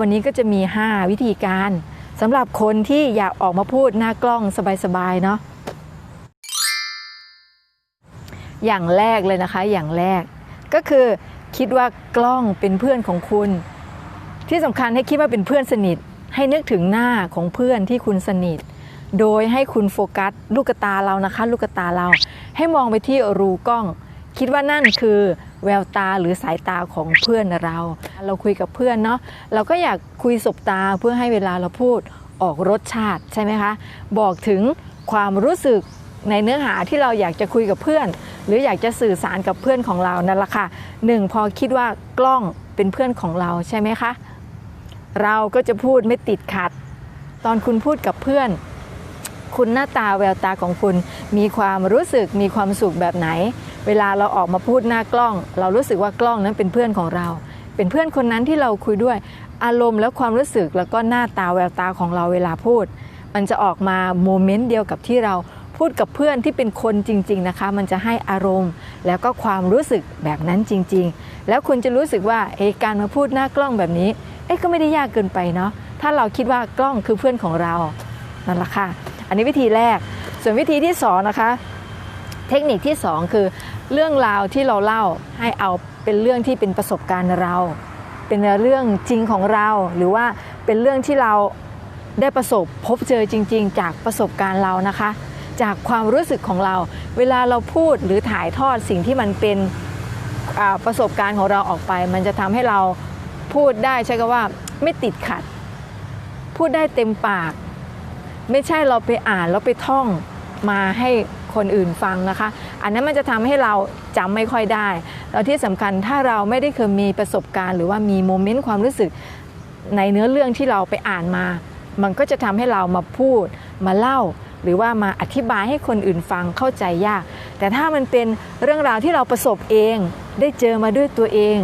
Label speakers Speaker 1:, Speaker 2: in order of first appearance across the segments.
Speaker 1: วันนี้ก็จะมี 5 วิธีการสำหรับคนที่อยากออกมาพูดหน้ากล้องสบายๆเนาะอย่างแรกเลยนะคะ อย่างแรก ก็คือคิดว่ากล้องเป็นเพื่อนของคุณ ที่สำคัญให้คิดว่าเป็นเพื่อนสนิท ให้นึกถึงหน้าของเพื่อนที่คุณสนิท โดยให้คุณโฟกัสลูกตาเรานะคะ ลูกตาเรา ให้มองไปที่รูกล้อง คิดว่านั่นคือ แววตาหรือสายตาของเพื่อนเรา เราคุยกับเพื่อนเนาะเราก็อยากคุยสบตาเพื่อให้เวลาเราพูดออกรสชาติใช่ไหมคะ บอกถึงความรู้สึกในเนื้อหาที่เราอยากจะคุยกับเพื่อน หรืออยากจะสื่อสารกับเพื่อนของเรานั่นแหละค่ะหนึ่งพอคิดว่ากล้องเป็นเพื่อนของเราใช่ไหมคะ เราก็จะพูดไม่ติดขัด ตอนคุณพูดกับเพื่อน คุณหน้าตาแววตาของคุณ มีความรู้สึกมีความสุขแบบไหน เวลาเราออกมาพูดหน้ากล้อง เรารู้สึกว่ากล้องนั้นเป็นเพื่อนของเรา เป็นเพื่อนคนนั้นที่เราคุยด้วย อารมณ์และความรู้สึกแล้วก็หน้าตาแววตาของเราเวลาพูด มันจะออกมาโมเมนต์เดียวกับที่เราพูดกับเพื่อนที่เป็นคนจริง ๆนะคะ มันจะให้อารมณ์ แล้วก็ความรู้สึกแบบนั้นจริง ๆ แล้วคุณจะรู้สึกว่าเอการมาพูดหน้ากล้องแบบนี้เอ๊ะก็ไม่ได้ยากเกินไปเนาะถ้าเราคิดว่ากล้องคือเพื่อนของเรานั่นแหละค่ะ นนี้วิธีแรก ส่วนวิธีที่สองนะคะ เทคนิคที่สองคือ เรื่องราวที่เราเล่าให้เอาเป็นเรื่องที่เป็นประสบการณ์เรา เป็นเรื่องจริงของเรา หรือว่าเป็นเรื่องที่เราได้ประสบพบเจอจริง ๆ จากประสบการณ์เรานะคะ จากความรู้สึกของเรา เวลาเราพูดหรือถ่ายทอดสิ่งที่มันเป็นประสบการณ์ของเราออกไป มันจะทำให้เราพูดได้ใช้คำว่าไม่ติดขัด พูดได้เต็มปาก ไม่ใช่เราไปอ่านแล้วไปท่องมาให้คนอื่นฟังนะคะ อันนั้นมันจะทำให้เราจำไม่ค่อยได้ แล้วที่สำคัญถ้าเราไม่ได้เคยมีประสบการณ์ หรือว่ามีโมเมนต์ความรู้สึกในเนื้อเรื่องที่เราไปอ่านมา มันก็จะทำให้เรามาพูดมาเล่า หรือว่ามาอธิบายให้คนอื่นฟังเข้าใจยาก แต่ถ้ามันเป็นเรื่องราวที่เราประสบเอง ได้เจอมาด้วยตัวเอง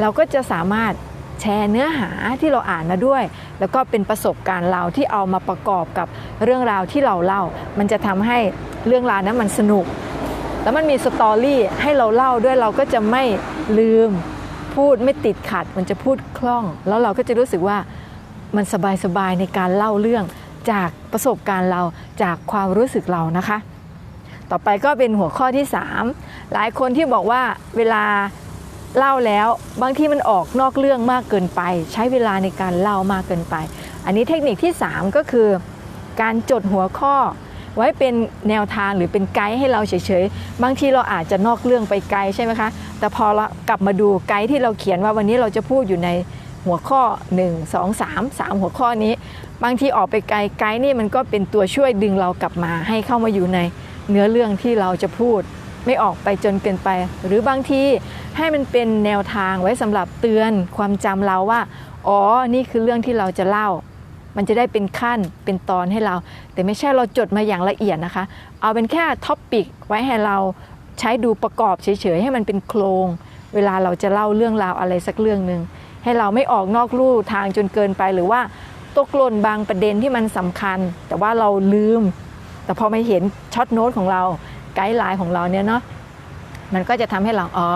Speaker 1: เราก็จะสามารถ แชร์เนื้อหาที่เราอ่านมาด้วย แล้วก็เป็นประสบการณ์เราที่เอามาประกอบกับเรื่องราวที่เราเล่า มันจะทำให้เรื่องราวนั้นมันสนุก แล้วมันมีสตอรี่ให้เราเล่าด้วยเราก็จะไม่ลืมพูดไม่ติดขัด มันจะพูดคล่อง แล้วเราก็จะรู้สึกว่ามันสบายๆในการเล่าเรื่องจากประสบการณ์เราจากความรู้สึกเรานะคะ ต่อไปก็เป็นหัวข้อที่ 3 หลายคนที่บอกว่าเวลา เล่าแล้วบางทีมันออกนอกเรื่องมากเกินไป ใช้เวลาในการเล่ามากเกินไป อันนี้เทคนิคที่ 3 ก็คือ การจดหัวข้อ ไว้เป็นแนวทางหรือเป็นไกด์ให้เราเฉยๆ บางทีเราอาจจะนอกเรื่องไปไกลใช่ไหมคะ แต่พอเรากลับมาดูไกด์ที่เราเขียนว่าวันนี้เราจะพูดอยู่ในหัวข้อ 1 2 3 3 หัวข้อนี้ บางทีออกไปไกลไกด์นี่มันก็เป็นตัวช่วยดึงเรากลับมาให้เข้ามาอยู่ในเนื้อเรื่องที่เราจะพูด ไม่ออกไปจนเกินไป หรือบางที ให้มันเป็นแนวทางไว้สำหรับเตือนความจำเราว่า อ๋อ นี่คือเรื่องที่เราจะเล่า มันจะได้เป็นขั้นเป็นตอนให้เรา แต่ไม่ใช่เราจดมาอย่างละเอียดนะคะ เอาเป็นแค่ท็อปปิกไว้ให้เราใช้ดูประกอบเฉยๆ ให้มันเป็นโครง เวลาเราจะเล่าเรื่องราวอะไรสักเรื่องหนึ่งให้เราไม่ออกนอกลู่ทางจนเกินไปหรือว่าตกหล่นบางประเด็นที่มันสำคัญ แต่ว่าเราลืม แต่พอไม่เห็นช็อตโน้ตของเราไกด์ไลน์ของเราเนี่ยเนาะมันก็จะทำให้เราอ๋อ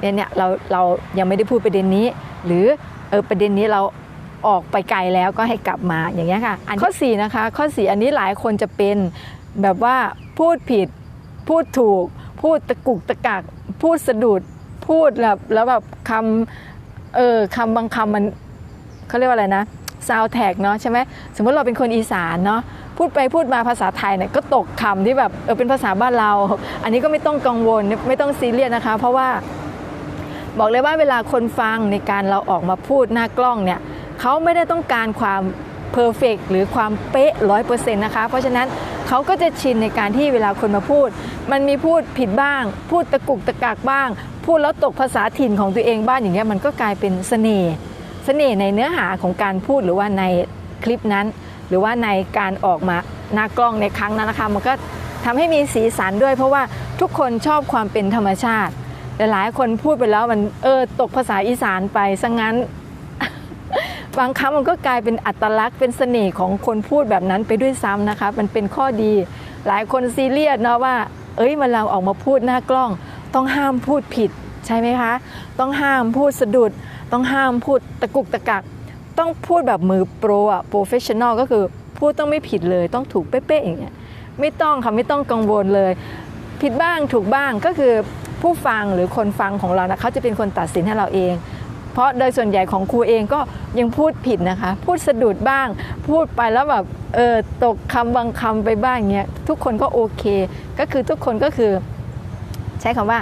Speaker 1: เนี่ยเนี่ยเราเรายังไม่ได้พูดประเด็นนี้ หรือเออประเด็นนี้เราออกไปไกลแล้วก็ให้กลับมาอย่างเงี้ยค่ะอันข้อ4นะคะข้อ 4 อันนี้หลายคนจะเป็นแบบว่าพูดผิด พูดถูก พูดตะกุกตะกัก พูดสะดุดพูดแบบแล้วแบบคำเออคำบางคำมันเขาเรียกว่าอะไรนะซาวแท็กเนาะใช่ไหมสมมติเราเป็นคนอีสานเนาะพูดไปพูดมาภาษาไทยเนี่ยก็ตกคำที่แบบเออเป็นภาษาบ้านเรา อันนี้ก็ไม่ต้องกังวลไม่ต้องซีเรียสนะคะ เพราะว่า บอกเลยว่าเวลาคนฟังในการเราออกมาพูดหน้ากล้องเนี่ยเขาไม่ได้ต้องการความเพอร์เฟกหรือความเป๊ะร้อยเปอร์เซ็นต์นะคะ เพราะฉะนั้นเขาก็จะชินในการที่เวลาคนมาพูด มันมีพูดผิดบ้าง พูดตะกุกตะกักบ้าง พูดแล้วตกภาษาถิ่นของตัวเองบ้างอย่างเงี้ยมันก็กลายเป็นเสน่ห์เสน่ห์ในเนื้อหาของการพูดหรือว่าในคลิปนั้น หรือว่าในการออกมาหน้ากล้องในครั้งนั้นนะคะมันก็ทำให้มีสีสันด้วย เพราะว่าทุกคนชอบความเป็นธรรมชาติ หลายคนพูดไปแล้วมันเออตกภาษาอีสานไปซะงงั้น บางครั้งมันก็กลายเป็นอัตลักษณ์เป็นเสน่ห์ของคนพูดแบบนั้นไปด้วยซ้ำนะคะ มันเป็นข้อดีหลายคนซีเรียสเนาะว่า เอ้ยมันเราออกมาพูดหน้ากล้อง ต้องห้ามพูดผิดใช่ไหมคะ ต้องห้ามพูดสะดุด ต้องห้ามพูดตะกุกตะกัก ต้องพูดแบบมือโปรอะโปรเฟชชั่นอลก็คือพูดต้องไม่ผิดเลย ต้องถูกเป๊ะๆอย่างเงี้ยไม่ต้องค่ะไม่ต้องกังวลเลย ผิดบ้างถูกบ้างก็คือ ผู้ฟังหรือคนฟังของเรานะเขาจะเป็นคนตัดสินให้เราเอง เพราะโดยส่วนใหญ่ของครูเองก็ยังพูดผิดนะคะ พูดสะดุดบ้าง พูดไปแล้วแบบเออตกคำบางคำไปบ้างเงี้ยทุกคนก็โอเค ก็คือทุกคนก็คือ ใช้คำว่า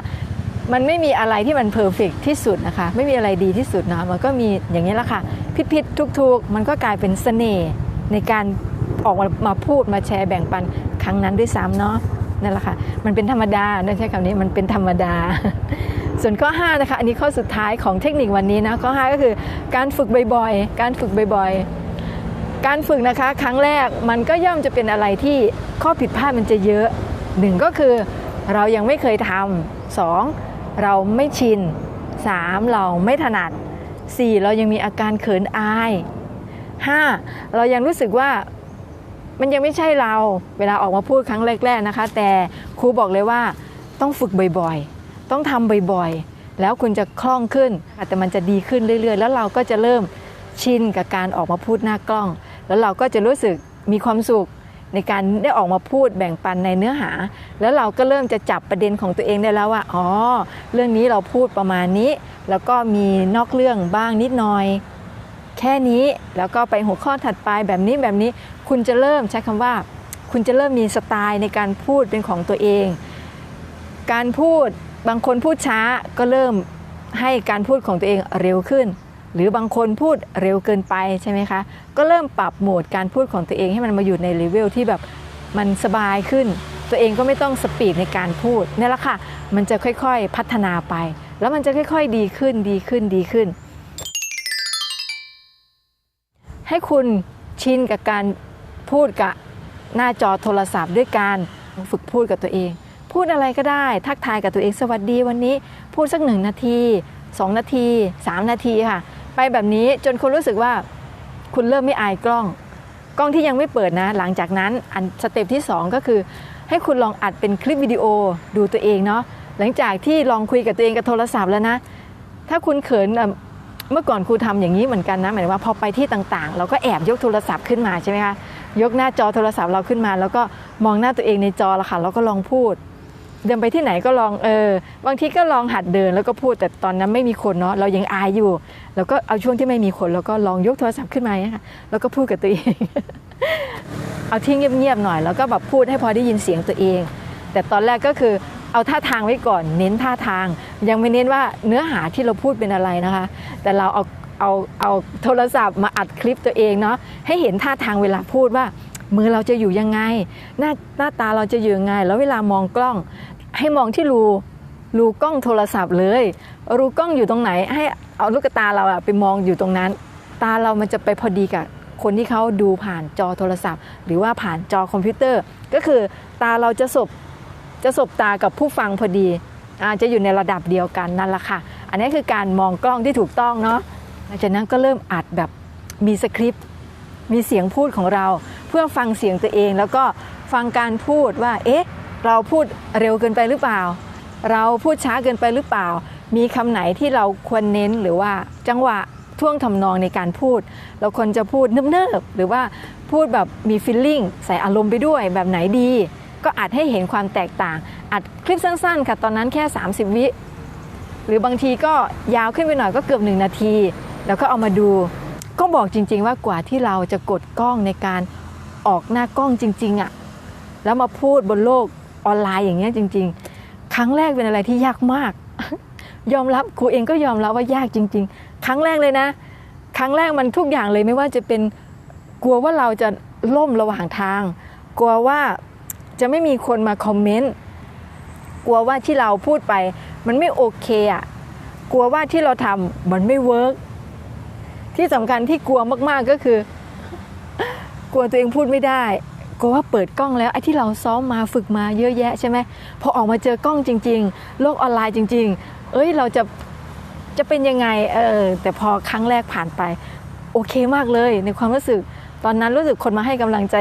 Speaker 1: มันไม่มีอะไรที่มันเพอร์เฟกที่สุดนะคะ ไม่มีอะไรดีที่สุดนะมันก็มีอย่างนี้แหละค่ะผิดผิดทุกทุกๆ มันก็กลายเป็นเสน่ห์ในการออกมามาพูดมาแชร์แบ่งปันครั้งนั้นด้วยซ้ำเนาะ นั่นแหละค่ะ มันเป็นธรรมดาไม่ใช่คำนี้มันเป็นธรรมดา ส่วนข้อ5นะคะอันนี้ข้อสุดท้ายของเทคนิควันนี้นะข้อ 5 ก็คือการฝึกบ่อยๆ การฝึกบ่อยๆ การฝึกนะคะครั้งแรกมันก็ย่อมจะเป็นอะไรที่ข้อผิดพลาดมันจะเยอะหนึ่งก็คือเรายังไม่เคยทำสองเราไม่ชินสามเราไม่ถนัดสี่เรายังมีอาการเขินอายห้าเรายังรู้สึกว่า มันยังไม่ใช่เราเวลาออกมาพูดครั้งแรกๆนะคะ แต่ครูบอกเลยว่าต้องฝึกบ่อยๆ ต้องทำบ่อยๆ แล้วคุณจะคล่องขึ้น แต่มันจะดีขึ้นเรื่อยๆ แล้วเราก็จะเริ่มชินกับการออกมาพูดหน้ากล้อง แล้วเราก็จะรู้สึกมีความสุขในการได้ออกมาพูดแบ่งปันในเนื้อหา แล้วเราก็เริ่มจะจับประเด็นของตัวเองได้แล้วว่า อ๋อ เรื่องนี้เราพูดประมาณนี้ แล้วก็มีนอกเรื่องบ้างนิดหน่อย แค่นี้แล้วก็ไปหัวข้อถัดไปแบบนี้แบบนี้คุณจะเริ่มใช้คำว่า คุณจะเริ่มมีสไตล์ในการพูดเป็นของตัวเอง การพูดบางคนพูดช้าก็เริ่มให้การพูดของตัวเองเร็วขึ้น หรือบางคนพูดเร็วเกินไปใช่ไหมคะ ก็เริ่มปรับโหมดการพูดของตัวเองให้มันมาอยู่ในเลเวลที่แบบมันสบายขึ้น ตัวเองก็ไม่ต้องสปีดในการพูดนี่แหละค่ะ มันจะค่อยๆพัฒนาไป แล้วมันจะค่อยๆดีขึ้นดีขึ้นดีขึ้น ให้คุณชินกับการพูดกับหน้าจอโทรศัพท์ ด้วยการฝึกพูดกับตัวเอง พูดอะไรก็ได้ ทักทายกับตัวเองสวัสดีวันนี้ พูดสักหนึ่งนาทีสองนาทีสามนาทีค่ะ ไปแบบนี้จนคุณรู้สึกว่าคุณเริ่มไม่อายกล้อง กล้องที่ยังไม่เปิดนะ หลังจากนั้นอันสเต็ปที่ 2 ก็คือ ให้คุณลองอัดเป็นคลิปวิดีโอดูตัวเองเนาะหลังจากที่ลองคุยกับตัวเองกับโทรศัพท์แล้วนะ ถ้าคุณเขิน เมื่อก่อนครูทำอย่างนี้เหมือนกันนะหมายถึงว่าพอไปที่ต่างๆ เราก็แอบยกโทรศัพท์ขึ้นมาใช่ไหมคะยกหน้าจอโทรศัพท์เราขึ้นมา แล้วก็มองหน้าตัวเองในจอละค่ะแล้วก็ลองพูด เดินไปที่ไหนก็ลองเออบางทีก็ลองหัดเดินแล้วก็พูดแต่ตอนนั้นไม่มีคนเนาะเรายังอายอยู่ แล้วก็เอาช่วงที่ไม่มีคนแล้วก็ลองยกโทรศัพท์ขึ้นมาเนี่ยค่ะแล้วก็พูดกับตัวเองเอาที่เงียบๆหน่อยแล้วก็แบบพูดให้พอได้ยินเสียงตัวเอง แต่ตอนแรกก็คือ เอาท่าทางไว้ก่อน เน้นท่าทาง ยังไม่เน้นว่าเนื้อหาที่เราพูดเป็นอะไรนะคะ แต่เราเอาเอาเอาโทรศัพท์มาอัดคลิปตัวเองเนาะให้เห็นท่าทางเวลาพูดว่า มือเราจะอยู่ยังไง หน้าหน้าตาเราจะอยู่ยังไง แล้วเวลามองกล้อง ให้มองที่รูรูกล้องโทรศัพท์เลย รูกล้องอยู่ตรงไหน ให้เอาลูกตาเราอะไปมองอยู่ตรงนั้น ตาเรามันจะไปพอดีกับคนที่เขาดูผ่านจอโทรศัพท์ หรือว่าผ่านจอคอมพิวเตอร์ ก็คือตาเราจะสบ จะสบตากับผู้ฟังพอดีอาจะอยู่ในระดับเดียวกันนั่นแหละค่ะ อันนี้คือการมองกล้องที่ถูกต้องเนาะหลังจากนั้นก็เริ่มอัดแบบมีสคริปต์มีเสียงพูดของเรา เพื่อฟังเสียงตัวเอง แล้วก็ฟังการพูดว่า เอ๊ะ เราพูดเร็วเกินไปหรือเปล่า เราพูดช้าเกินไปหรือเปล่า มีคำไหนที่เราควรเน้นหรือว่าจังหวะท่วงทำนองในการพูด เราควรจะพูดเนิบๆหรือว่าพูดแบบมีฟีลลิ่งใส่อารมณ์ไปด้วยแบบไหนดี ก็อัดให้เห็นความแตกต่าง อัดคลิปสั้นๆค่ะตอนนั้นแค่ 30 วิ หรือบางทีก็ยาวขึ้นไปหน่อยก็เกือบหนึ่งนาที แล้วก็เอามาดู ก็บอกจริง ๆ ว่ากว่าที่เราจะกดกล้องในการออกหน้ากล้องจริงๆอะ่ะแล้วมาพูดบนโลกออนไลน์อย่างเงี้ยจริง ๆ ครั้งแรกเป็นอะไรที่ยากมาก ยอมรับครูเองก็ยอมรับว่ายากจริง ๆ ครั้งแรกเลยนะ ครั้งแรกมันทุกอย่างเลยไม่ว่าจะเป็นกลัวว่าเราจะล่มระหว่างทาง กลัวว่า จะไม่มีคนมาคอมเมนต์กลัวว่าที่เราพูดไป มันไม่โอเคอะกลัวว่าที่เราทำมันไม่เวิร์กที่สำคัญที่กลัวมากๆก็คือ กลัวตัวเองพูดไม่ได้กลัวว่าเปิดกล้องแล้วไอ้ที่เราซ้อมมาฝึกมาเยอะแยะใช่ไหมพอออกมาเจอกล้องจริง ๆ โลกออนไลน์จริง ๆ เอ้ยเราจะจะเป็นยังไงเออแต่พอครั้งแรกผ่านไป โอเคมากเลยในความรู้สึก ตอนนั้นรู้สึกคนมาให้กำลังใจ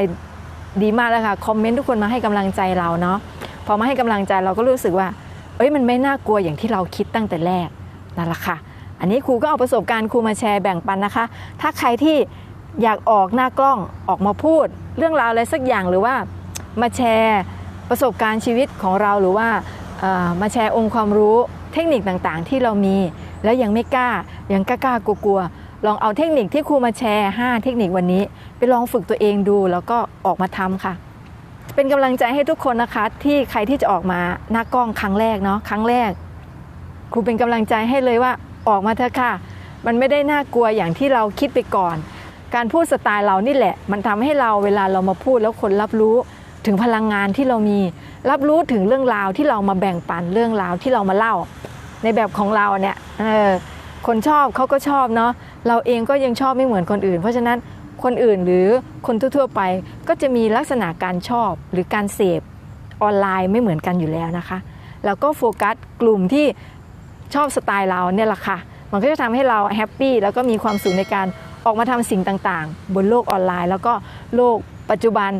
Speaker 1: ดีมากเลยค่ะคอมเมนต์ทุกคนมาให้กำลังใจเราเนาะพอมาให้กำลังใจเราก็รู้สึกว่า เอ้ยมันไม่น่ากลัวอย่างที่เราคิดตั้งแต่แรกนั่นแหละค่ะ อันนี้ครูก็เอาประสบการณ์ครูมาแชร์แบ่งปันนะคะ ถ้าใครที่อยากออกหน้ากล้องออกมาพูด เรื่องราวอะไรสักอย่างหรือว่ามาแชร์ประสบการณ์ชีวิตของเราหรือว่ามาแชร์องค์ความรู้เทคนิคต่างๆ ที่เรามี แล้วยังไม่กล้ายังกล้ากลัวๆล ลองเอาเทคนิคที่ครูมาแชร์ 5 เทคนิควันนี้ ไปลองฝึกตัวเองดูแล้วก็ออกมาทำค่ะ เป็นกำลังใจให้ทุกคนนะคะ ที่ใครที่จะออกมาหน้ากล้องครั้งแรกเนาะครั้งแรก ครูเป็นกำลังใจให้เลยว่าออกมาเถอะค่ะ มันไม่ได้น่ากลัวอย่างที่เราคิดไปก่อน การพูดสไตล์เรานี่แหละ มันทำให้เราเวลาเรามาพูดแล้วคนรับรู้ถึงพลังงานที่เรามี รับรู้ถึงเรื่องราวที่เรามาแบ่งปันเรื่องราวที่เรามาเล่า ในแบบของเราเนี่ยเออ คนชอบเขาก็ชอบเนาะเราเองก็ยังชอบไม่เหมือนคนอื่น เพราะฉะนั้นคนอื่นหรือคนทั่วๆไปก็จะมีลักษณะการชอบหรือการเสพออนไลน์ไม่เหมือนกันอยู่แล้วนะคะแล้วก็โฟกัสกลุ่มที่ชอบสไตล์เราเนี่ยแหละค่ะมันก็จะทำให้เราแฮปปี้แล้วก็มีความสุขในการออกมาทำสิ่งต่างๆ บนโลกออนไลน์ แล้วก็โลกปัจจุบัน